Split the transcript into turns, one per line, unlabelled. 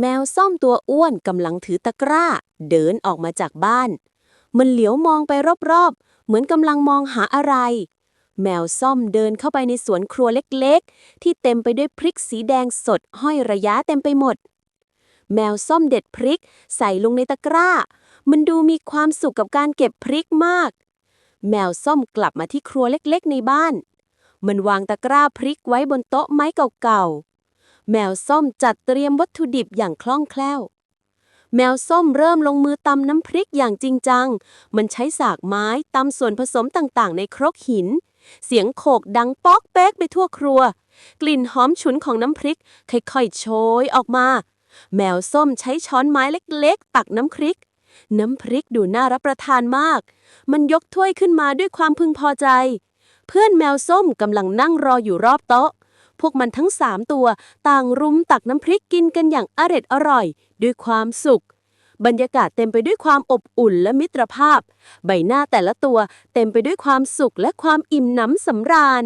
แมวส้มตัวอ้วนกำลังถือตะกร้า เดินออกมาจากบ้าน มันเหลียวมองไปรอบๆ เหมือนกำลังมองหาอะไร แมวส้มเดินเข้าไปในสวนครัวเล็กๆ ที่เต็มไปด้วยพริกสีแดงสดห้อยระยะเต็มไปหมด แมวส้มเด็ดพริกใส่ลงในตะกร้า มันดูมีความสุขกับการเก็บพริกมาก แมวส้มกลับมาที่ครัวเล็กๆ ในบ้าน มันวางตะกร้าพริกไว้บนโต๊ะไม้เก่าๆ แมวส้มจัดเตรียมวัตถุดิบอย่างคล่องแคล่ว แมวส้มเริ่มลงมือตำน้ำพริกอย่างจริงจัง มันใช้สากไม้ตำส่วนผสมต่างๆ ในครกหิน เสียงโขกดังป๊อกแป๊กไปทั่วครัว กลิ่นหอมฉุนของน้ำพริก ค่อยๆ โชยออกมา แมวส้มใช้ช้อนไม้เล็กๆ ตักน้ำพริก น้ำพริกดูน่ารับประทานมาก มันยกถ้วยขึ้นมาด้วยความพึงพอใจ เพื่อนแมวส้มกำลังนั่งรออยู่รอบโต๊ะ พวกมันทั้งสามตัว ต่างรุมตักน้ำพริกกินกันอย่างอร็ดอร่อย ด้วยความสุข บรรยากาศเต็มไปด้วยความอบอุ่นและมิตรภาพ ใบหน้าแต่ละตัวเต็มไปด้วยความสุขและความอิ่มหนำสำราญ